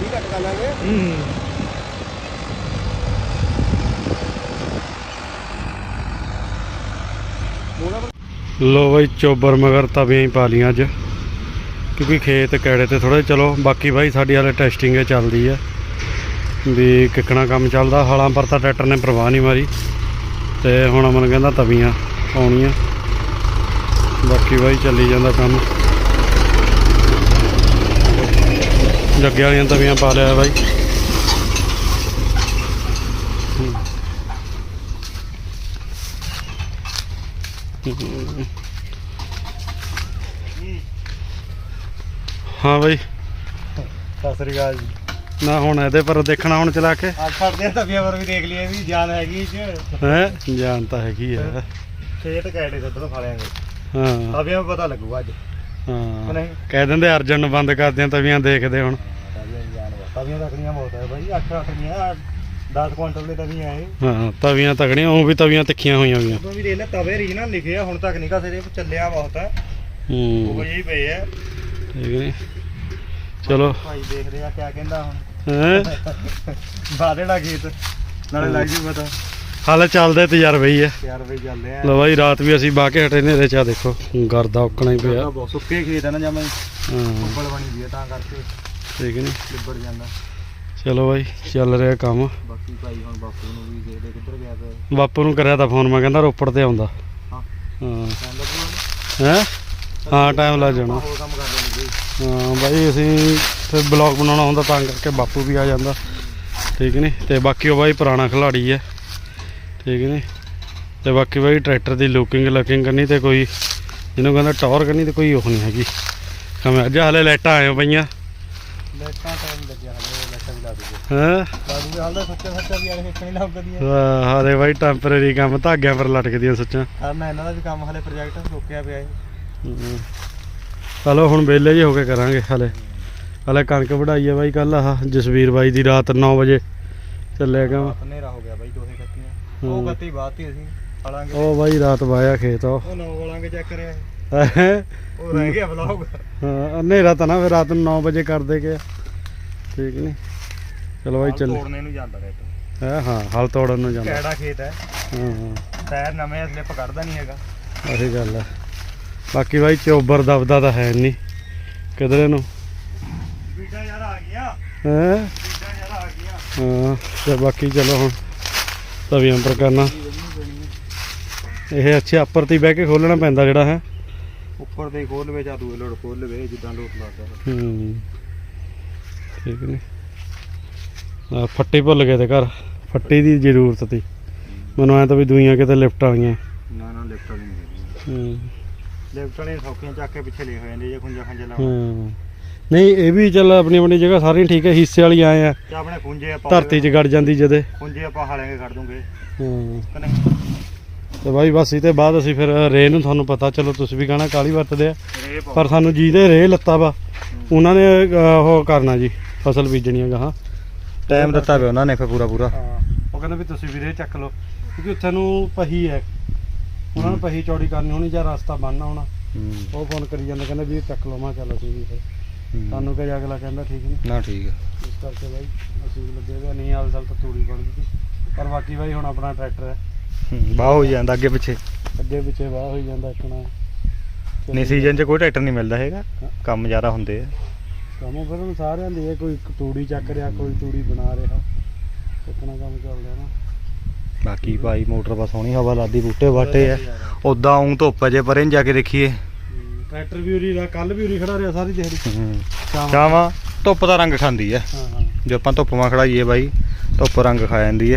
ਵੀ ਘੱਟ ਕਰ ਲਾਂਗੇ। ਹੂੰ ਲੋ ਬਾਈ ਚੋਬਰ ਮਗਰ ਤਵੀਆਂ ਹੀ ਪਾ ਲੀਆਂ ਅੱਜ। ਕਿਉਂਕਿ ਖੇਤ ਕਿਹੜੇ ਤੇ ਥੋੜੇ ਚਲੋ, ਬਾਕੀ ਬਾਈ ਸਾਡੀ ਹਾਲੇ ਟੈਸਟਿੰਗ ਹੀ ਚੱਲਦੀ ਆ। ਵੀ ਕਿੱਕਣਾ ਕੰਮ ਚੱਲਦਾ, ਹਾਲਾਂ ਪਰ ਤਾਂ ਟਰੈਕਟਰ ਨੇ ਪ੍ਰਵਾਹ ਨਹੀਂ ਮਾਰੀ। ਤੇ ਹੁਣ ਅਮਨ ਕਹਿੰਦਾ ਤਵੀਆਂ ਆਉਣੀਆਂ ਬਾਕੀ ਬਾਈ ਚੱਲੀ ਜਾਂਦਾ ਕੰਮ। ਜੱਗੇ ਵਾਲੀਆਂ ਤਵੀਆਂ ਪਾ ਲਿਆ ਬਾਈ। ਹਾਂ ਬਾਈ। ਸਤਿ ਸ੍ਰੀ ਅਕਾਲ ਜੀ। ਨਾ ਹੁਣ ਇਹਦੇ ਪਰ ਦੇਖਣਾ ਹੁਣ ਚਲਾ ਕੇ ਆ ਤਵੀਆਂ ਪਰ ਵੀ ਦੇਖ ਲਈਏ ਵੀ ਜਾਨ ਹੈਗੀ ਚ। ਹੈ? ਜਾਨ ਤਾਂ ਹੈਗੀ ਆ। ਖੇਤ ਕੈਡੇ ਸੱਦਣ ਖਾ ਲਿਆਂਗੇ ਹਾਂ। ਤਵੀਆਂ ਪਤਾ ਲੱਗੂਗਾ ਅੱਜ। ਹਾਂ। ਨਹੀਂ। ਕਹਿ ਦਿੰਦੇ ਅਰਜਨ ਨੂੰ ਬੰਦ ਕਰਦੇ ਆ ਤਵੀਆਂ ਦੇਖਦੇ ਹੁਣ। ਤਵੀਆਂ ਜਾਨ ਰੱਖਣੀਆਂ ਬਹੁਤ ਹੈ ਬਾਈ 8 8 ਦੀਆਂ 10 ਕੁਇੰਟਲ ਦੇ ਤਵੀਆਂ ਇਹ। ਹਾਂ ਤਵੀਆਂ ਤਗੜੀਆਂ ਉਹ ਵੀ ਤਵੀਆਂ ਤਿੱਖੀਆਂ ਹੋਈਆਂ ਹੋਈਆਂ। ਉਦੋਂ ਵੀ ਦੇਖ ਲੈ ਤਵੇ ਰੀਜਨਲ ਲਿਖਿਆ ਹੁਣ ਤੱਕ ਨਿਕਾ ਸਿਰੇ ਚੱਲਿਆ ਬਹੁਤ ਹੈ। ਉਹ ਹੂੰ ਜਿਹੀ ਪਏ ਆ। ਠੀਕ ਨੇ ਚਲੋ। ਭਾਈ ਦੇਖਦੇ ਆ ਕਿਆ ਕਹਿੰਦਾ ਹੁਣ। ਹੈ? ਬਾਦੜਾ ਗੀਤ ਨਾਲੇ ਲੱਗ ਜੂ ਪਤਾ। ਹਾਲੇ ਚੱਲਦੇ ਤਜਰਬੇ ਹੀ ਯਾਰ ਬਈ ਚੱਲਦੇ ਆ। ਲੋ ਬਾਈ ਰਾਤ ਵੀ ਅਸੀਂ ਬਾਹ ਕੇ ਹਟੇ ਨੇ ਰੇਚਾ ਦੇਖੋ ਗਰਦਾ ਉੱਕਣਾ ਹੀ ਪਿਆ। ਬਹੁਤ ਸੁੱਕੇ ਖੇਤ ਆ ਨਾ ਜਮਾ ਹਾਂ। ਉੱਪਰ ਬਣੀ ਦੀ ਆ ਤਾਂ ਕਰਕੇ ਠੀਕ ਨੇ? ਲਿਬੜ ਜਾਂਦਾ। ਚਲੋ ਬਾਈ ਚੱਲ ਰਿਹਾ ਕੰਮ। ਬਾਕੀ ਭਾਈ ਹੁਣ ਬਾਪੂ ਨੂੰ ਵੀ ਦੇਖਦੇ ਕਿੱਧਰ ਗਿਆ ਫਿਰ। ਬਾਪੂ ਨੂੰ ਕਰਿਆ ਤਾਂ ਫੋਨ ਮੈਂ ਕਹਿੰਦਾ ਰੋਪੜ ਤੇ ਆਉਂਦਾ। ਹਾਂ। ਹਾਂ। ਹੈ? ਹਾਂ ਟਾਈਮ ਲੱਗ ਜਾਣਾ। ਹਾਂ ਬਾਈ ਅਸੀਂ ਫਿਰ ਬਲੌਗ ਬਣਾਉਣਾ ਹੁੰਦਾ ਤਾਂ ਕਰਕੇ ਬਾਪੂ ਵੀ ਆ ਜਾਂਦਾ। ਠੀਕ ਨੇ? ਤੇ ਬਾਕੀ ਉਹ ਬਾਈ ਪੁਰਾਣਾ ਖਿਲਾੜੀ ਹੈ ਠੀਕ ਨੇ? ਤੇ ਬਾਕੀ ਬਾਈ ਟਰੈਕਟਰ ਦੀ ਲੁਕਿੰਗ ਲਕਿੰਗ ਕਰਨੀ ਤੇ ਕੋਈ ਜਿਹਨੂੰ ਕਹਿੰਦਾ ਟੌਰ ਕਰਨੀ ਤੇ ਕੋਈ ਉਹ ਨਹੀਂ ਹੈਗੀ। ਕਮੇ ਅੱਜ ਹਲੇ ਲਾਈਟਾਂ ਆਏ ਪਈਆਂ। ਲੈਟਾਂ ਟਾਈਮ ਲੱਗਿਆ ਹਲੇ ਲੈਟਾਂ ਵੀ ਲਾ ਦੂਗੇ। ਹੈ? ਦੂਗੇ ਹਾਲੇ ਸੱਚਾ ਸੱਚਾ ਵੀ ਆਲੇ ਹਾਲੇ ਬਾਈ ਟੈਂਪਰੇਰੀ ਕੰਮ ਧਾਗਿਆਂ ਪਰ ਲਟਕਦੀਆਂ ਸੱਚਾਂ। ਕਰਨਾ ਇਹਨਾਂ ਦਾ ਵੀ ਕੰਮ ਹਲੇ ਪ੍ਰੋਜੈਕਟ ਰੁਕਿਆ ਪਿਆ ਹੈ। ਹਮ। ਚਲੋ ਹੁਣ ਵਿਹਲੇ ਜੇ ਹੋ ਕੇ ਕਰਾਂਗੇ ਹਲੇ। ਹਲੇ ਕਣਕ ਵਢਾਈ ਆ ਬਾਈ ਕੱਲ ਆਹ ਜਸਵੀਰ ਬਾਈ ਦੀ ਰਾਤ 9 ਵਜੇ ਚੱਲਿਆ ਕੰਮ। ਹਨੇਰਾ ਹੋ ਗਿਆ ਬਾਈ ਦੋਹੇ। ਉਹ ਕੱਤੀ ਬਾਤੀ ਅਸੀਂ ਫਲਾਂਗੇ ਉਹ ਬਾਈ ਰਾਤ ਵਾਇਆ ਖੇਤ ਉਹ। ਉਹ ਨੌ ਵਾਲਾਂਗੇ ਚੈੱਕ ਕਰਿਆ। ਹੈਂ? ਉਹ ਰਹਿ ਗਿਆ ਵਲੌਗ ਹਾਂ ਹਨੇਰਾ ਤਾਂ ਨਾ ਫਿਰ ਰਾਤ ਨੂੰ 9 ਵਜੇ ਕਰਦੇ ਗਿਆ ਠੀਕ ਨਹੀਂ ਚਲੋ ਬਾਈ ਚੱਲੇ ਤੋੜਨੇ ਨੂੰ ਜਾਂਦਾ ਰੈਟ ਹੈ? ਹਾਂ ਹਲ ਤੋੜਨ ਨੂੰ ਜਾਂਦਾ। ਕਿਹੜਾ ਖੇਤ ਹੈ? ਹਾਂ ਹਾਂ। ਟਾਇਰ ਨਵੇਂ ਸਲਿੱਪ ਕੱਢਦਾ ਨਹੀਂ ਹੈਗਾ। ਉਹੀ ਗੱਲ ਹੈ ਬਾਕੀ ਬਾਈ ਚੋਬਰ ਦਬਦਾ ਤਾਂ ਹੈ ਨਹੀਂ ਕਿਧਰੇ ਨੂੰ? ਬੀਟਾ ਯਾਰ ਆ ਗਿਆ। ਹੈ? ਬੀਟਾ ਯਾਰ ਆ ਗਿਆ। ਹਾਂ ਤੇ ਬਾਕੀ ਚਲੋ ਹੁਣ। ਤਵੀਆਂ ਪਰ ਕਰਨਾ। ਇਹ ਅੱਛੇ ਉੱਪਰ ਤੇ ਬਹਿ ਕੇ ਖੋਲਣਾ ਪੈਂਦਾ ਜਿਹੜਾ ਹੈ। ਉੱਪਰ ਦੇ ਖੋਲ ਵੇ ਜਾਂ ਦੂਏ ਲੋੜ ਖੋਲ ਲਵੇ ਜਿੱਦਾਂ ਲੋਟ ਲੱਗਦਾ। ਹੂੰ। ਠੀਕ ਨੇ। ਆ ਫੱਟੀ ਭੁੱਲ ਗਏ ਤੇ ਘਰ। ਫੱਟੀ ਦੀ ਜ਼ਰੂਰਤ ਤੀ। ਮੈਨੂੰ ਐ ਤਾਂ ਵੀ ਦੂਈਆਂ ਕਿਤੇ ਲਿਫਟ ਵਾਲੀਆਂ ਨਾ ਨਾ ਲਿਫਟ ਵਾਲੀ ਨਹੀਂ ਹੂੰ। ਲਿਫਟ ਵਾਲੇ ਸੌਖੀਆਂ ਚੱਕ ਕੇ ਪਿੱਛੇ ਲੈ ਹੋ ਜਾਂਦੇ ਜੇ ਖੁੰਝਾ ਖੰਜਾ ਲਾਉਣਾ। ਹਾਂ। ਨਹੀਂ ਇਹ ਵੀ ਚੱਲ ਆਪਣੀ ਆਪਣੀ ਜਗ੍ਹਾ ਸਾਰੀਆਂ ਠੀਕ ਹੈ ਹਿੱਸੇ ਵਾਲੀ ਆਏ ਆ। ਤੇ ਆਪਣੇ ਖੁੰਝੇ ਆਪਾਂ ਧਰਤੀ 'ਚ ਗੜ ਜਾਂਦੀ ਜਦੇ। ਖੁੰਝੇ ਆਪਾਂ ਹਾਲਾਂਗੇ ਕੱਢ ਦੂੰਗੇ। ਹਾਂ। ਕਿ ਨਹੀਂ? ਤੇ ਬਾਈ ਬਸ ਇਹ ਤੇ ਬਾਅਦ ਅਸੀਂ ਫਿਰ ਰੇ ਨੂੰ ਤੁਹਾਨੂੰ ਪਤਾ ਚਲੋ ਤੁਸੀਂ ਵੀ ਕਹਣਾ ਕਾਲੀ ਵਰਤਦੇ ਆ। ਰੇ ਪਾਓ। ਪਰ ਸਾਨੂੰ ਜਿਹਦੇ ਰੇ ਲੱਤਾ ਵਾ। ਉਹਨਾਂ ਨੇ ਅਹ, ਉਹ ਕਰਨਾ ਜੀ ਫਸਲ ਬੀਜਣੀਆਂ ਗਾਹਾਂ। ਟਾਈਮ ਦਿੱਤਾ ਪਿਆ ਉਹਨਾਂ ਨੇ ਫਿਰ ਪੂਰਾ ਪੂਰਾ। ਹਾਂ। ਉਹ ਕਹਿੰਦੇ ਵੀ ਤੁਸੀਂ ਵੀ ਰੇ ਚੱਕ ਲਓ। ਕਿਉਂਕਿ ਉੱਥੇ ਨੂੰ ਪਹੀ ਹੈ। ਉਹਨਾਂ ਨੂੰ ਪਹੀ ਚੌੜੀ ਕਰਨੀ ਹੋਣੀ ਜਾਂ ਰਸਤਾ ਬੰਨਣਾ ਹੋਣਾ। ਉਹ ਫੋਨ ਕਰੀ ਜਾਂਦੇ ਕਹਿੰਦੇ ਵੀ ਇਹ ਚੱਕ ਲਓ। ਮੈਂ ਕਿਹਾ ਚੱਲ ਅਸੀਂ ਵੀ ਫਿਰ ਸਾਨੂੰ ਕਿ ਅਗਲਾ ਕਹਿੰਦਾ ਠੀਕ ਨਹੀਂ। ਨਾ ਠੀਕ ਹੈ ਇਸ ਕਰਕੇ ਬਾਈ ਅਸੀਂ ਵੀ ਲੱਗੇ ਹੋਏ ਆ। ਨਹੀਂ ਹਾਲ ਸਾਲ ਤਾਂ ਤੂੜੀ ਬਣ ਗਈ ਸੀ। ਪਰ ਬਾਕੀ ਬਾਈ ਹੁਣ ਆਪਣਾ ਟਰੈਕਟਰ ਹੈ। ਬਾਹ ਹੋ ਜਾਂਦਾ ਅੱਗੇ ਪਿੱਛੇ। ਅੱਗੇ ਪਿੱਛੇ ਵਾਹ ਹੋਈ ਜਾਂਦਾ ਇੱਕਣਾ ਨਹੀਂ ਸੀਜ਼ਨ 'ਚ ਕੋਈ ਟਰੈਕਟਰ ਨਹੀਂ ਮਿਲਦਾ ਹੈਗਾ। ਕੰਮ ਜ਼ਿਆਦਾ ਹੁੰਦੇ ਆ। ਕੰਮ ਫਿਰ ਹੁਣ ਸਾਰਿਆਂ ਦੀ ਹੈ ਕੋਈ ਤੂੜੀ ਚੱਕ ਰਿਹਾ ਕੋਈ ਤੂੜੀ ਬਣਾ ਰਿਹਾ। ਇੱਕਣਾ ਕੰਮ ਚੱਲਦਾ ਨਾ। ਬਾਕੀ ਭਾਈ ਮੋਟਰ ਬਸ ਸੋਹਣੀ ਹਵਾ ਲਾਦੀ ਬੂਟੇ ਬਾਟੇ ਆ। ਉਦਾਂ ਉਂ ਧੁੱਪ ਆ ਜੇ ਪਰੇ ਨੂੰ ਜਾ ਕੇ ਦੇਖੀਏ। ਟਰੈਕਟਰ ਵੀ ਉਰੀ ਕੱਲ ਵੀ ਉਰੀ ਖੜਾ ਰਿਹਾ ਸਾਰੀ ਦਿਹਾੜੀ। ਸ਼ਾਮ ਚਾਵਾਂ। ਧੁੱਪ ਦਾ ਰੰਗ ਖਾਂਦੀ ਹਾਂ ਹਾਂ। ਜੇ ਆਪਾਂ ਧੁੱਪ ਮਾ ਖੜਾਈਏ ਬਾਈ ਧੁੱਪ ਰੰਗ ਖਾ ਜਾਂਦੀ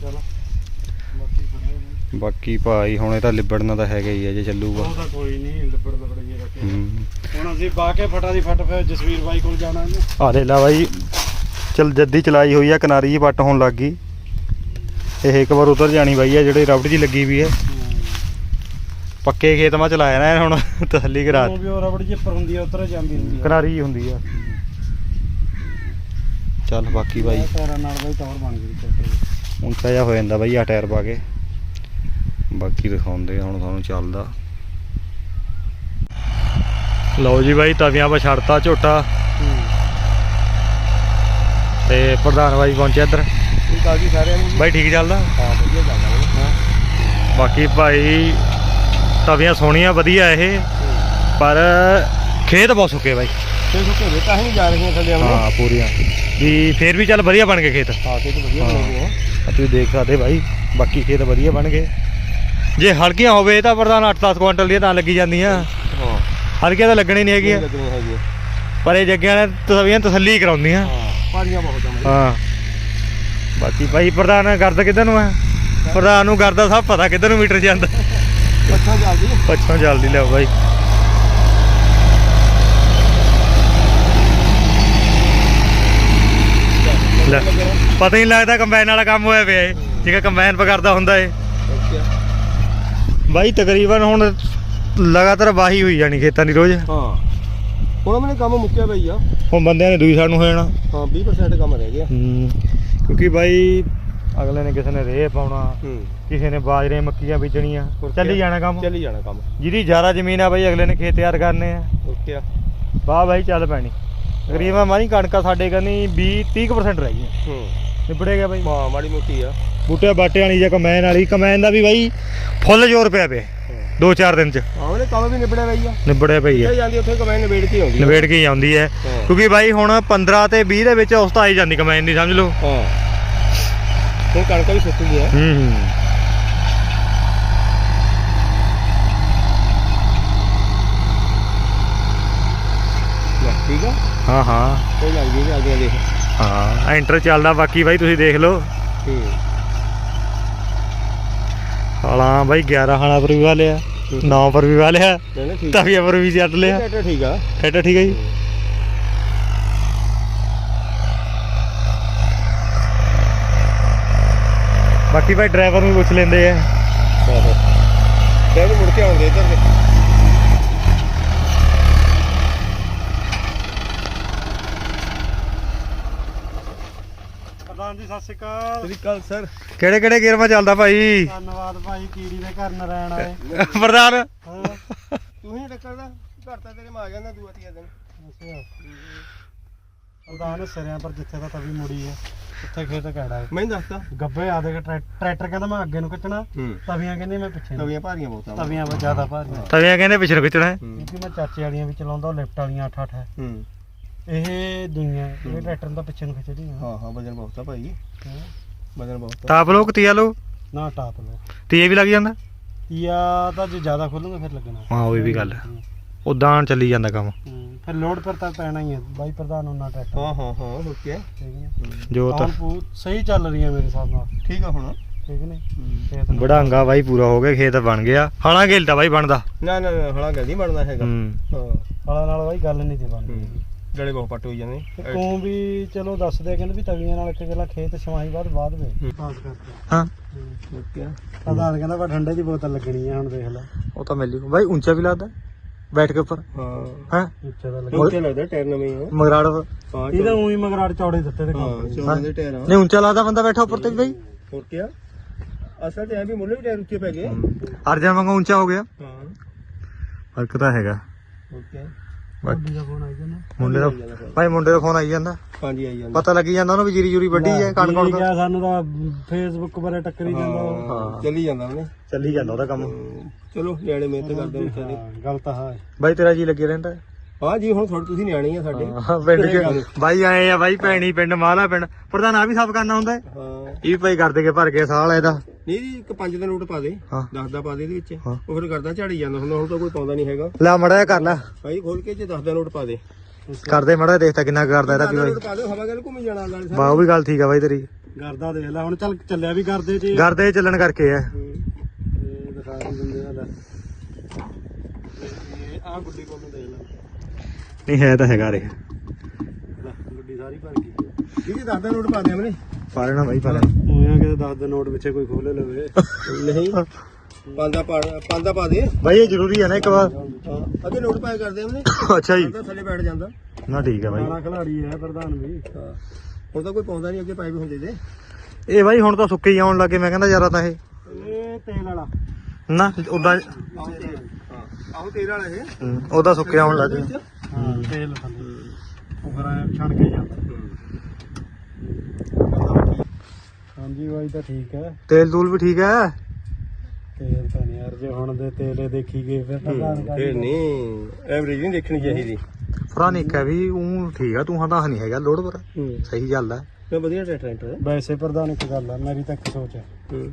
ਚਲੋ। ਬਾਕੀ ਹੋ ਬਾਕੀ ਭਾਈ ਹੁਣ ਇਹ ਤਾਂ ਲਿਬੜਨਾ ਤਾਂ ਹੈਗਾ ਹੀ ਆ ਜੇ ਚੱਲੂਗਾ। ਉਹ ਤਾਂ ਕੋਈ ਨਹੀਂ ਲੱਭੜ ਲੱਭੜ ਜੇ ਰੱਖੇ ਹੂੰ। ਹੁਣ ਅਸੀਂ ਬਾਹ ਕੇ ਫਟਾ ਦੀ ਫਟ ਫਿਰ ਜਸਵੀਰ ਬਾਈ ਕੋਲ ਜਾਣਾ ਇਹਨੂੰ। ਆ ਲੈ ਲਾ ਬਾਈ ਚਲ ਜੱਦੀ ਚਲਾਈ ਹੋਈ ਆ ਕਿਨਾਰੀ ਜੀ ਪੱਟ ਹੋਣ ਲੱਗ ਗਈ। ਇਹ ਇੱਕ ਵਾਰ ਉਧਰ ਜਾਣੀ ਬਾਈ ਆ ਜਿਹੜੇ ਰਬੜ ਜੀ ਲੱਗੀ ਵੀ ਹੈ। ਪੱਕੇ ਖੇਤ ਮਾ ਚਲਾਇਆ ਨਾ ਹੁਣ ਤਸੱਲੀ ਕਰਾ ਉਹ ਵੀ ਉਹ ਰਬੜ ਜੇ ਪਰ ਹੁੰਦੀ ਆ ਉਤਰ ਜਾਂਦੀ ਹੁੰਦੀ ਆ। ਕਿਨਾਰੀ ਜੀ ਹੁੰਦੀ ਆ। ਚੱਲ ਬਾਕੀ ਬਾਈ। ਟਾਇਰਾਂ ਨਾਲ ਬਾਈ ਟਾਵਰ ਬਣ ਗਈ ਟਰੈਕਟਰ ਉੱਚਾ ਜਿਹਾ ਹੋ ਜਾਂਦਾ ਬਾਈ ਆ ਟਾਇਰ ਪਾ ਕੇ। ਬਾਕੀ ਦਿਖਾਉਂਦੇ ਆ ਹੁਣ ਤੁਹਾਨੂੰ ਚੱਲਦਾ। ਲਓ ਜੀ ਬਾਈ ਤਵੀਆਂ 'ਪਾ ਛੱਡਤਾ ਝੋਟਾ। ਤੇ ਪ੍ਰਧਾਨ ਬਾਈ ਪਹੁੰਚਿਆ ਇੱਧਰ। ਜੀ ਸਾਰਿਆਂ ਨੂੰ। ਬਾਈ ਠੀਕ ਚੱਲਦਾ? ਹਾਂ ਵਧੀਆ ਚੱਲਦਾ ਬਾਈ। ਬਾਕੀ ਭਾਈ ਤਵੀਆਂ ਸੋਹਣੀਆਂ ਵਧੀਆ ਇਹ। ਪਰ ਖੇਤ ਬਹੁਤ ਸੁੱਕੇ ਬਾਈ। ਤੇ ਸੁੱਕੇ ਵੇ ਤਾਂ ਹੀ ਜਾ ਰਹੀਆਂ ਥੱਲੇ ਆਉਣੇ। ਹਾਂ ਪੂਰੀਆਂ। ਵੀ ਫੇਰ ਵੀ ਚੱਲ ਵਧੀਆ ਬਣ ਗਏ ਖੇਤ। ਹਾਂ ਤੇ ਵਧੀਆ ਬਣੇ ਹੋਏ ਆ ਤੁਸੀਂ ਦੇਖ ਸਕਦੇ ਭਾਈ ਬਾਕੀ ਖੇਤ ਵਧੀਆ ਬਣ ਗਏ। ਜੇ ਹਲਕੀਆਂ ਹੋਵੇ ਤਾਂ ਪ੍ਰਧਾਨ 8-10 ਕੁਇੰਟਲ ਦੀਆਂ ਤਾਂ ਲੱਗੀ ਜਾਂਦੀਆਂ। ਹਾਂ। ਹਲਕੀਆਂ ਤਾਂ ਲੱਗਣੀ ਨਹੀਂ ਹੈਗੀਆਂ। ਪਰ ਇਹ ਜੱਗਿਆਂ ਨੇ ਤਵੀਆਂ ਤਸੱਲੀ ਕਰਾਉਂਦੀਆਂ। ਹਾਂ ਪਾੜੀਆਂ ਬਹੁਤ ਆ ਬਾਈ। ਹਾਂ। ਬਾਕੀ ਭਾਈ ਪ੍ਰਧਾਨ ਕਰਦਾ ਕਿੱਧਰ ਨੂੰ ਆ? ਪ੍ਰਧਾਨ ਨੂੰ ਕਰਦਾ ਸਭ ਪਤਾ ਕਿੱਧਰ ਨੂੰ ਮੀਟਰ ਜਾਂਦਾ। ਅੱਛਾ ਚੱਲਦੀ ਆ। ਪੱਛੋਂ ਜਲਦੀ ਬਾਈ। ਲੈ ਪਤਾ ਹੀ ਨਹੀਂ ਲੱਗਦਾ ਕੰਬਾਈਨ ਵਾਲਾ ਕੰਮ ਹੋਇਆ ਪਿਆ ਏ ਜਿਹੜਾ ਕੰਬਾਈਨ ਪਾ ਕਰਦਾ ਹੁੰਦਾ ਏ ਬਾਈ ਤਕਰੀਬਨ ਹੁਣ ਲਗਾਤਾਰ ਵਾਹੀ ਹੋਈ ਜਾਣੀ ਖੇਤਾਂ ਦੀ ਰੋਜ਼। ਹਾਂ। ਹੁਣ ਮੈਨੇ ਕੰਮ ਮੁੱਕਿਆ ਪਈ ਆ। ਹੁਣ ਬੰਦਿਆਂ ਨੇ ਦੂਈ ਸਾਈਡ ਨੂੰ ਹੋ ਜਾਣਾ। ਹਾਂ 20% ਕੰਮ ਰਹਿ ਗਿਆ। ਹੂੰ ਕਿਉਂਕਿ ਬਾਈ ਅਗਲੇ ਨੇ ਕਿਸੇ ਨੇ ਰੇਹ ਪਾਉਣਾ। ਹੂੰ। ਕਿਸੇ ਨੇ ਬਾਜਰੇ ਮੱਕੀਆਂ ਬੀਜਣੀਆਂ। ਚੱਲੀ? ਜਾਣਾ ਕੰਮ? ਚੱਲੀ ਜਾਣਾ ਕੰਮ। ਜਿਹਦੀ ਜ਼ਿਆਦਾ ਜ਼ਮੀਨ ਆ ਬਾਈ ਅਗਲੇ ਨੇ ਖੇਤ ਤਿਆਰ ਕਰਨੇ ਆ। ਓਕੇ ਆ ਵਾਹ ਬਾਈ ਚੱਲ ਪੈਣੀ। ਤਕਰੀਬਨ ਮਾਰੀ ਕਣਕਾਂ ਸਾਡੇ ਕੰਨੀ 20 30% ਰਹਿ ਗਈਆਂ। ਹੂੰ। ਨਿਬੜੇ ਗਿਆ ਬਾਈ। ਹਾਂ ਮਾੜੀ ਮੋਟੀ ਆ। ਬੂਟੇ ਬਾਟੇ ਵਾਲੀ ਜਾਂ ਕਮੈਨ ਵਾਲੀ। ਕਮੈਨ ਦਾ ਵੀ ਬਾਈ ਫੁੱਲ ਜ਼ੋਰ ਪਿਆ ਪਿਆ। ਦੋ ਚਾਰ ਦਿਨ ਚ। ਹਾਂ ਉਹਨੇ ਕੰਮ ਵੀ ਨਿਬੜਿਆ ਪਈ ਆ? ਨਿਬੜਿਆ ਪਈ ਹੈ ਜਾਂਦੀ ਉੱਥੇ ਕਮਾਈ ਨਿਬੇੜ ਕੇ ਆਉਂਦੀ ਆ। ਨਿਬੇੜ ਕੇ ਆਉਂਦੀ ਹੈ। ਕਿਉਂਕਿ ਬਾਈ ਹੁਣ 15 ਤੇ 20 ਦੇ ਵਿੱਚ ਉਸ ਤਾਂ ਆਈ ਜਾਂਦੀ ਕਮੈਨ ਦੀ ਸਮਝ ਲਓ। ਹਾਂ। ਹੁਣ ਕਣਕ ਵੀ ਸੁੱਕ ਗਈ ਆ ਹੂੰ ਹੂੰ ਲੈ, ਠੀਕ ਆ ਹਾਂ ਹਾਂ। ਕੋਈ ਲੱਗ ਗਈ ਅੱਗੇ ਦੇਖ। ਹਾਂ ਐਂਟਰ ਚੱਲਦਾ ਬਾਕੀ ਬਾਈ ਤੁਸੀਂ ਦੇਖ ਲਓ। ਠੀਕ। ਹਾਲਾਂ ਬਾਈ 11 ਹਾਲਾਂ ਪਰ ਵੀ ਵਾਲਿਆ 9 ਪਰ ਵੀ ਵਾਲਿਆ ਨਹੀਂ ਨਹੀਂ ਠੀਕ। ਆ ਤਵੀਆਂ ਪਰ ਵੀ ਚੱਟ ਲਿਆ। ਟਰੈਕਟਰ ਠੀਕ ਆ। ਟਰੈਕਟਰ ਠੀਕ ਹੈ ਜੀ। ਬਾਕੀ ਭਾਈ ਡਰਾਈਵਰ ਨੂੰ ਵੀ ਪੁੱਛ ਲੈਂਦੇ ਆ। ਵੀ ਮੁੜ ਕੇ ਆਉਂਦੇ ਇੱਧਰ ਦੇ। ਸਤਿ ਸ਼੍ਰੀ ਅਕਾਲ। ਸ੍ਰੀ ਅਕਾਲ ਸਰ। ਕਿਹੜੇ ਕਿਹੜੇ ਗੇਰ ਮਾ ਚੱਲਦਾ ਭਾਈ? ਧੰਨਵਾਦ ਭਾਈ ਕੀੜੀ ਦੇ ਘਰ ਨਰਾਇਣ ਆਏ ਪ੍ਰਧਾਨ ਹਾਂ ਤੂੰ ਹੀ ਟੱਕਰ ਦਾ ਘਰ ਤਾਂ ਤੇਰੇ ਮਾ ਆ ਜਾਂਦਾ ਦੂਆ ਤੀਆ ਦਿਨ। ਅੱਛਾ। ਪ੍ਰਧਾਨ ਸਿਰਿਆਂ ਪਰ ਜਿੱਥੇ ਦਾ ਤਵੀ ਮੁੜੀ ਹੈ ਉੱਥੇ ਖੇਤ ਕਿਹੜਾ ਹੈ। ਮੈਂ ਦੱਸਦਾ ਗੱਬੇ ਆ ਦੇ ਟਰੈਕਟਰ ਕਹਿੰਦਾ ਮੈਂ ਅੱਗੇ ਨੂੰ ਖਿੱਚਣਾ ਹੂੰ। ਤਵੀਆਂ ਕਹਿੰਦੇ ਮੈਂ ਪਿੱਛੇ ਨੂੰ। ਤਵੀਆਂ ਭਾਰੀਆਂ ਬਹੁਤ। ਆ ਤਵੀਆਂ ਬਹੁਤ ਜ਼ਿਆਦਾ ਭਾਰੀਆਂ। ਤਵੀਆਂ ਕਹਿੰਦੇ ਪਿਛੜ ਖਿੱਚਣਾ ਹੈ। ਕਿਉਂਕਿ ਮੈਂ ਚਾਚੇ ਵਾਲੀਆਂ ਵੀ ਚਲਾਉਂਦਾ ਉਹ ਲਿਫਟ ਵਾਲੀਆਂ 8 8 ਹੈ। ਹੂੰ। ਇਹ ਦੁਨੀਆਂ ਇਹ ਟਰੈਕਟਰ ਦਾ ਪਿੱਛੇ ਨੂੰ ਖਿੱਚਦੀ ਆ। ਹਾਂ ਹਾਂ ਵਜਨ ਬਹੁਤ ਆ ਭਾਈ। ਵਜਨ ਬਹੁਤ ਆ। ਤਾਪ ਲੋਕ ਤੀਆ ਲੋ ਨਾ ਟਾਪ ਲੋ ਤੀਏ ਵੀ ਲੱਗ ਜਾਂਦਾ? ਜਾਂ ਤਾਂ ਜੇ ਜ਼ਿਆਦਾ ਖੋਲੂਗਾ ਫਿਰ ਲੱਗਣਾ। ਹਾਂ ਉਹ ਵੀ ਗੱਲ ਹੈ। ਉਦਾਂ ਚੱਲੀ ਜਾਂਦਾ ਕੰਮ। ਫਿਰ ਲੋਡ ਪਰ ਤਾਂ ਪੈਣਾ ਹੀ ਹੈ ਬਾਈ ਪ੍ਰਧਾਨ ਉਹਨਾਂ ਟਰੈਕਟਰ। ਹਾਂ ਹਾਂ ਹਾਂ ਹੈ। ਜੋ ਤਾਂ। ਹੁਣ ਸਹੀ ਚੱਲ ਰਹੀ ਹੈ ਮੇਰੇ ਹਿਸਾਬ ਨਾਲ। ਠੀਕ ਆ ਹੁਣ। ਠੀਕ ਨਹੀਂ? ਖੇਤ ਨੂੰ- ਬੜਾਂਗਾ ਬਾਈ ਪੂਰਾ ਹੋ ਗਿਆ ਖੇਤ ਬਣ ਗਿਆ। ਹਾਲਾਂ ਗੇਲਦਾ ਬਾਈ ਬਣਦਾ। ਨਾ ਨਾ ਨਾ ਹਲਾ ਗੰਦੀ ਬਣਦਾ ਹੈਗਾ। ਹੂੰ। ਹਾਂ। ਹਾਲਾਂ ਨਾਲ ਬਾਈ ਗੱਲ ਨਹੀਂ ਤੇ ਬਣਦੀ। ਗਲੇ ਬਹੁਤ ਪੱਟ ਹੋਈ ਜਾਂਦੇ। ਤੂੰ ਵੀ ਚਲੋ ਦੱਸਦੇ ਕਹਿੰਦੇ ਵੀ ਤਵੀਆਂ ਨਾਲ ਇੱਕ ਗੱਲਾਂ ਖੇਤ ਛਮਾਈ ਬਾਅਦ ਬਾਅਦ ਵੇ ਹੂੰ। ਪਾਸ ਕਰਕੇ ਹਾਂ। ਕਹਿੰਦਾ ਪਰ ਠੰਡੇ ਦੀ ਬੋਤਲ ਲੱਗਣੀ ਹੈ ਹੁਣ ਦੇਖ ਲੈ। ਉਹ ਤਾਂ ਮਿਲ ਜੂ। ਬਾਈ ਉੱਚਾ ਵੀ ਲੱਗਦਾ। ਬੈਠ ਕੇ ਉੱਪਰ। ਹਾਂ। ਹਾਂ? ਉੱਚਾ ਦਾ ਲੱਗ ਉੱਤੇ ਲੱਗਦਾ ਟਾਇਰ ਨਵੇਂ ਆ। ਮਗਰਾੜ ਹਾਂ ਇਹਦਾ ਉਹੀ ਮਗਰਾੜ ਚੌੜੇ ਦਿੱਤੇ ਤੇ ਹਾਂ ਕੰਮ ਚੌਦਾਂ ਦੇ ਟਾਇਰ ਆ। ਨਹੀਂ ਉੱਚਾ ਲੱਗਦਾ ਬੰਦਾ ਬੈਠਾ ਉੱਪਰ ਤੇ ਵੀ ਬਾਈ। ਹੋਰ ਕੀ ਅਸਲ ਤੇ ਐ ਵੀ ਮੁੱਲੇ ਵੀ ਟਾਇਰ ਉੱਚੇ ਪੈ ਗਏ। ਅਰਜਨ ਵਾਂਗੂ ਉੱਚਾ ਹੋ ਗਿਆ। ਹਾਂ। ਫ਼ਰਕ ਤਾਂ ਹੈਗਾ। ਓਕੇ ਜਾਂਦਾ। ਮੁੰਡੇ ਦਾ ਭਾਈ ਮੁੰਡੇ ਦਾ ਫੋਨ ਆਈ ਜਾਂਦਾ? ਹਾਂਜੀ ਆਈ ਜਾਂਦਾ। ਪਤਾ ਲੱਗੀ ਜਾਂਦਾ ਉਹਨੂੰ ਵੀ ਜੀਰੀ ਜੂਰੀ ਵੱਡੀ ਹੈ ਕਣ ਕਣ ਗਿਆ ਸਾਨੂੰ ਤਾਂ ਫੇਸਬੁੱਕ ਬਾਰੇ ਟੱਕਰੀ ਜਾਂਦਾ ਉਹ। ਹਾਂ ਚੱਲੀ ਜਾਂਦਾ ਉਹਨੇ। ਚੱਲੀ ਜਾਂਦਾ ਉਹਦਾ ਕੰਮ। ਚਲੋ ਨਿਆਣੇ ਮਿਹਨਤ ਕਰਦੇ ਨੇ ਵਿਚਾਰੇ ਹਾਂ, ਗੱਲ ਤਾਂ ਹੈ। ਬਾਈ ਤੇਰਾ ਜੀ ਲੱਗੇ ਰਹਿੰਦਾ? ਹੈ? ਹਾਂ ਜੀ ਹੁਣ ਥੋੜੇ ਤੁਸੀਂ ਨਿਆਣੇ ਆ ਸਾਡੇ। ਹਾਂ ਪਿੰਡ ਚ ਬਾਈ ਆਏ ਆ ਬਾਈ ਭੈਣੀ ਪਿੰਡ ਮਾਲਾ ਪਿੰਡ। ਪ੍ਰਧਾਨ ਆ ਵੀ ਸਾਫ਼ ਕਰਨਾ ਹੁੰਦਾ? ਹੈ। ਹਾਂ ਇਹ ਵੀ ਭਾਈ ਕਰਦੇ ਕੇ ਭਰ ਕੇ ਸਾਲ ਇਹਦਾ। ਨਹੀਂ ਜੀ ਇੱਕ ਪੰਜ ਦਾ ਨੋਟ ਪਾ ਦੇ। ਹਾਂ। 10 ਦਾ ਪਾ ਦੇ ਇਹਦੇ ਵਿੱਚ। ਹਾਂ। ਉਹ ਫਿਰ ਕਰਦਾ ਝਾੜੀ ਜਾਂਦਾ ਹੁੰਦਾ ਹੁਣ ਤਾਂ ਕੋਈ ਪਾਉਂਦਾ ਨਹੀਂ ਹੈਗਾ। ਲੈ ਮੜਾ ਕਰ ਲੈ। ਭਾਈ ਖੋਲ ਕੇ ਜੇ 10 ਦਾ ਨੋਟ ਪਾ ਦੇ। ਕਰਦੇ ਮੜਾ ਦੇਖਤਾ ਕਿੰਨਾ ਕਰਦਾ ਇਹਦਾ ਵੀ ਨੋਟ ਪਾ ਦੇ ਹਵਾ ਗੱਲ ਘੁੰਮੀ ਜਾਣਾ ਨਾਲੇ ਬਾ ਉਹ ਵੀ ਗੱਲ ਠੀਕ ਆ ਬਾਈ ਤੇਰੀ। ਕਰਦਾ ਦੇਖ ਲੈ ਹੁਣ ਚੱਲ ਚੱਲਿਆ ਵੀ ਕਰਦੇ ਜੀ। ਕਰਦੇ ਚੱਲਣ ਕਰਕੇ ਆ ਦਿਖਾ ਦਿੰਦੇ ਆ ਲੈ ਇਹ ਆ ਗੁੱਡੀ ਕੋਲ ਨੂੰ ਦੇਖ ਲੈ। ਨਹੀਂ ਹੈ ਤਾਂ ਹੈਗਾ ਰੇ। ਲੈ ਗੁੱਡੀ ਸਾਰੀ ਭਰ ਗਈ। ਜੀ 10 ਦਾ ਨੋਟ ਪਾ ਦੇ ਹਮਨੇ ਪਾਲਣਾ ਬਾਈ ਪਾਲਣਾ ਹੋਇਆ ਕਿ 10 ਦੇ ਨੋਟ ਵਿੱਚੇ ਕੋਈ ਖੋਲੇ ਲਵੇ। ਨਹੀਂ। ਪੰਜ ਦਾ ਪਾ ਪਾ ਦੇ। ਬਾਈ ਇਹ ਜ਼ਰੂਰੀ ਹੈ ਨਾ ਇੱਕ ਵਾਰ। ਅੱਗੇ ਨੋਟ ਪਾਏ ਕਰਦੇ ਹਮਨੇ ਅੱਛਾ ਜੀ। ਥੱਲੇ ਬੈਠ ਜਾਂਦਾ। ਨਾ ਠੀਕ ਹੈ ਬਾਈ। ਪੁਰਾਣਾ ਖਿਲਾੜੀ ਹੈ ਪ੍ਰਧਾਨ ਵੀ। ਹਾਂ। ਹੁਣ ਤਾਂ ਕੋਈ ਪਾਉਂਦਾ ਨਹੀਂ ਅੱਗੇ ਪਾਏ ਵੀ ਹੁੰਦੇ ਤੇ ਇਹ ਬਾਈ ਹੁਣ ਤਾਂ ਸੁੱਕੇ ਹੀ ਆਉਣ ਲੱਗੇ ਮੈਂ ਕਹਿੰਦਾ ਯਾਰਾ ਤਾਂ ਇਹ। ਇਹ ਤੇਲ ਵਾਲਾ। ਨਾ ਉਦਾਂ ਆਹੋ ਤੇਲ। ਹਾਂ। ਆਹੋ ਤੇਲ ਵਾਲਾ ਇਹ। ਉਹਦਾ ਸੁੱਕੇ ਆਉਣ ਲੱਗੇ ਹਾਂ। ਤੇਲ ਉਹ ਫਿਰ ਐਂ ਛਣ ਕੇ ਜਾਂਦਾ। ਹਾਂਜੀ ਬਾਈ ਤਾਂ ਠੀਕ ਹੈ। ਤੇਲ ਤੂਲ ਵੀ ਠੀਕ ਹੈ? ਤੇਲ ਤਾਂ ਨਹੀਂ ਯਾਰ ਜੇ ਹੁਣ ਦੇ ਤੇਲੇ ਦੇਖੀ ਗਏ ਫਿਰ ਤਾਂ ਫੇਰ ਨਹੀਂ ਐਵਰੇਜ ਨਹੀਂ ਦੇਖਣੀ ਚਾਹੀਦੀ। ਫਰਾ ਨਿੱਕਾ ਵੀ ਉਹ ਠੀਕ ਆ ਤੂੰ ਹਾਂ ਤਾਂ ਨਹੀਂ ਹੈਗਾ ਲੋਡ ਪਰ। ਹੂੰ। ਸਹੀ ਚੱਲਦਾ ਮੈਂ ਵਧੀਆ ਟਰੈਕਟਰ ਹੈ ਵੈਸੇ ਪ੍ਰਧਾਨ ਇੱਕ ਗੱਲ ਆ ਮੇਰੀ ਤਾਂ ਇੱਕ ਸੋਚ ਹੈ। ਹੂੰ।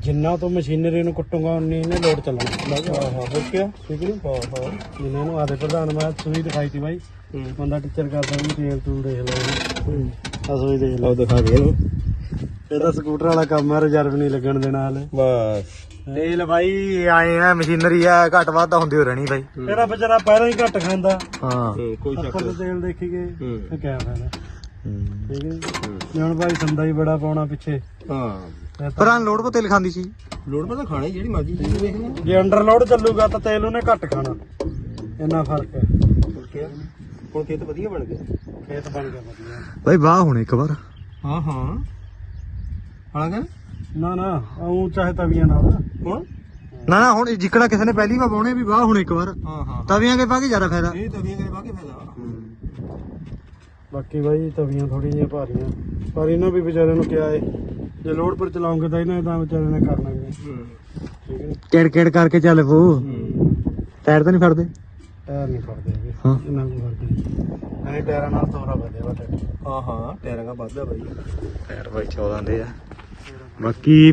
ਜਿੰਨਾ ਤੋਂ ਮਸ਼ੀਨਰੀ ਨੂੰ ਕੁੱਟੂਗਾ ਉਨੀ ਇਹਨੇ ਲੋਡ ਚੱਲਣਾ। ਹਾਂ ਹਾਂ ਹੋ ਗਿਆ ਠੀਕ ਨਹੀਂ ਹਾਂ ਹਾਂ ਜਿੰਨੇ ਨੂੰ ਆਦੇ ਪ੍ਰਧਾਨ ਮੈਂ ਸੂਈ ਦਿਖਾਈ ਤੀ ਬਾਈ। ਹੂੰ। ਬੰਦਾ ਟੀਚਰ ਕਰਦਾ ਵੀ ਤੇਲ ਤੂਲ ਦੇਖ ਲਓ। ਆ ਸੂਈ ਦੇਖ ਲਓ। ਦਿਖਾ ਦੇ ਇਹਨੂੰ। ਇਹਦਾ ਸਕੂਟਰ ਵਾਲਾ ਕੰਮ ਹੈ ਰਿਜ਼ਰਵ ਨਹੀਂ ਲੱਗਣ ਦੇਣਾ ਹਲੇ। ਬਸ। ਤੇਲ ਬਾਈ ਆਏ ਆ ਮਸ਼ੀਨਰੀ ਆ ਘੱਟ ਵੱਧ ਤਾਂ ਹੁੰਦੀ ਹੋ ਰਹਿਣੀ ਬਾਈ। ਇਹਦਾ ਵਿਚਾਰਾ ਪਹਿਲਾਂ ਹੀ ਘੱਟ ਖਾਂਦਾ। ਹਾਂ। ਹੂੰ, ਕੋਈ ਚੱਕਰ ਤਾਂ ਤੇਲ ਦੇਖੀ ਗਏ ਹੂੰ। ਤੇ ਕਿਆ ਫਾਇਦਾ ਹੂੰ। ਠੀਕ ਹੈ ਹੁਣ ਭਾਈ ਸੰਦਾ ਹੀ ਬੜਾ ਪਾਉਣਾ ਪਿੱਛੇ। ਹਾਂ। ਇਹ ਪਰ ਤਾਂ- ਲੋਡ ਪਾ ਤੇਲ ਖਾਂਦੀ ਸੀ? ਲੋੜ ਪਤਾ ਖਾਣਾ ਜਿਹੜੀ ਮਰਜ਼ੀ ਚੀਜ਼ ਵੇਖ ਲੈ ਜੇ ਅੰਡਰਲੋਡ ਚੱਲੂਗਾ ਤਾਂ ਤੇਲ ਉਹਨੇ ਘੱਟ ਖਾਣਾ। ਇੰਨਾ ਫ਼ਰਕ ਹੈ। ਕੀ ਹੁਣ ਖੇਤ ਵਧੀਆ ਬਣ ਗਿਆ। ਖੇਤ ਬਣ ਗਿਆ ਵਧੀਆ। ਬਾਈ ਵਾਹ ਹੁਣ ਇੱਕ ਵਾਰ। ਹਾਂ ਹਾਂ। ਨਾ ਨਾ ਉਹ ਚਾਹੇ ਤਵੀਆਂ ਨਾਲ। ਹੁਣ ਨਾ ਨਾ ਹੁਣ ਜਿੱਕਣਾ ਕਿਸੇ ਨੇ ਪਹਿਲੀ ਵਾਰ ਪਾਉਣੇ ਵੀ ਵਾਹ ਹੁਣ ਇੱਕ ਵਾਰ। ਹਾਂ ਹਾਂ ਤਵੀਆਂ ਕੇ ਪਾ ਕੇ ਜ਼ਿਆਦਾ ਫਾਇਦਾ। ਇਹ ਤਵੀਆਂ ਕਰੇ ਬਾਕੀ ਫਾਇਦਾ। ਬਾਕੀ ਬਾਈ ਤਵੀਆਂ ਥੋੜੀ ਜਿਹੀਆਂ ਭਾਰੀਆਂ ਪਰ ਇਹਨਾਂ ਵੀ ਵਿਚਾਰਿਆਂ ਨੂੰ ਕਿਹਾ ਏ ਜੇ ਲੋਡ ਪਰ ਚਲਾਉਂਗੇ ਤਾਂ ਇਹਨਾਂ ਤਾਂ ਵਿਚਾਰਿਆਂ ਨੇ ਕਰਨਾ ਹੀ ਠੀਕ ਹੈ ਕਿੜ ਕਿੜ ਕਰਕੇ ਚੱਲ ਪੋ ਟਾਇਰ ਤਾਂ ਨਹੀਂ ਫੜਦੇ? ਟਾਇਰ ਨਹੀਂ ਫੜਦੇ ਹਾਂ। ਇਹਨਾਂ ਨੂੰ ਫ਼ਰਕ ਨਹੀਂ। ਟਾਇਰਾਂ ਨਾਲ ਤੋਰਾ ਵਧਿਆ ਵਾ ਹਾਂ ਹਾਂ ਟਾਇਰਾਂ ਦਾ ਵੱਧਦਾ ਬਾਈ। ਟਾਇਰ ਬਾਈ 14 ਦੇ ਆ। ਬਾਕੀ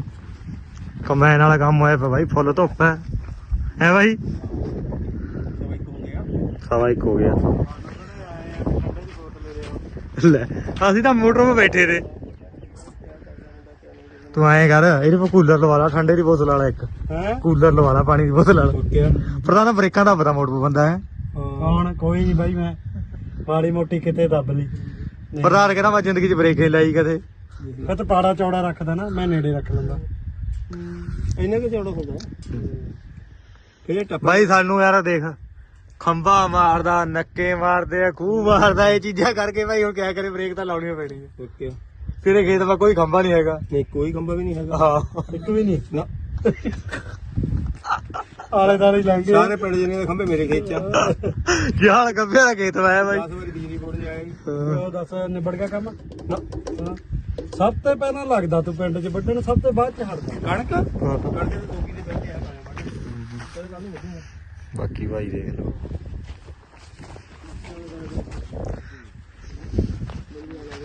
ਕੰਬਾਈਨ ਵਾਲਾ ਕੰਮ ਹੋਇਆ ਪਿਆ ਬਾਈ ਫੁੱਲ ਧੁੱਪ ਹੈ। ਹੈ ਗਿਆ ਸਵਾ ਇੱਕ ਹੋ ਗਿਆ। ਲੈ ਅਸੀਂ ਤਾਂ ਮੋਟਰ 'ਤੇ ਬੈਠੇ ਤੇ ਤੂੰ ਐਂ ਕਰ ਇਹਦੇ ਕੋਲ ਕੂਲਰ ਲਵਾ ਲਾ ਠੰਡੇ ਦੀ ਬੋਤਲ ਵਾਲਾ ਇੱਕ। ਹੈ? ਕੂਲਰ ਲਵਾ ਲਾ ਪਾਣੀ ਦੀ ਬੋਤਲ ਵਾਲਾ। ਓਕੇ ਪਰ ਤਾਂ ਬ੍ਰੇਕਾਂ ਦਾ ਪਤਾ ਮੋਟਰ ਬੰਦਾ ਹੈ। ਹੁਣ ਕੋਈ ਨਹੀਂ ਬਾਈ ਮੈਂ ਮਾੜੀ ਮੋਟੀ ਕਿਤੇ ਦੱਬ ਲਈ। ਪ੍ਰਧਾਨ ਕਹਿੰਦਾ ਮੈਂ ਜ਼ਿੰਦਗੀ 'ਚ ਬ੍ਰੇਕ ਨਹੀਂ ਲਾਈ ਕਦੇ। ਫਿਰ ਤਾਂ ਪਾੜਾ ਚੌੜਾ ਰੱਖਦਾ ਨਾ ਮੈਂ ਨੇੜੇ ਰੱਖ ਲੈਂਦਾ। ਇੰਨਾ ਕਿ ਚੌੜਾ ਹੁੰਦਾ ਕਿਹੜੇ ਟੱਪ ਬਾਈ ਸਾਨੂੰ ਯਾਰ ਦੇਖ ਖੰਭਾ ਮਾਰਦਾ ਨੱਕੇ ਮਾਰਦੇ ਆ ਖੂਹ ਮਾਰਦਾ ਇਹ ਚੀਜ਼ਾਂ ਕਰਕੇ ਭਾਈ ਹੁਣ ਕਿਆ ਕਰੇ ਬ੍ਰੇਕ ਤਾਂ ਲਾਉਣੀ ਪੈਣੀ ਹੈ ਓਕੇ ਤੇਰੇ ਖੇਤ 'ਮਾ ਕੋਈ ਖੰਭਾ ਨਹੀਂ ਹੈਗਾ। ਨਹੀਂ ਕੋਈ ਖੰਭਾ ਵੀ ਨਹੀਂ ਹੈਗਾ। ਹਾਂ। ਇੱਕ ਵੀ ਨਹੀਂ ਨਾ। ਆਲੇ ਦਾਲੇ ਲੰਘ ਗਏ। ਸਾਰੇ ਪਿੰਡ ਜਿਹਨੇ ਦੇ ਖੰਭੇ ਮੇਰੇ ਖੇਤ ਚ ਆ। ਜਾਲ ਗੱਭਿਆ ਦਾ ਖੇਤ ਵਾਇਆ ਬਾਈ। 10 ਵਾਰੀ ਬਿਜਲੀ ਬੋਰਡ ਜਾਏਗੀ ਉਹ ਦੱਸ ਨਿਬੜ ਗਿਆ ਕੰਮ? ਨਾ। ਸਭ ਤੋਂ ਪਹਿਲਾਂ ਲੱਗਦਾ ਤੂੰ ਪਿੰਡ 'ਚ ਵੱਢਣ ਸਭ ਤੋਂ ਬਾਅਦ 'ਚ ਹਟਦਾ। ਕਣਕ? ਕਣਕ ਦੇ ਕੋਕੀ ਦੇ ਬੈਠੇ ਆ। ਬਾਕੀ ਭਾਈ ਦੇਖ ਲਓ।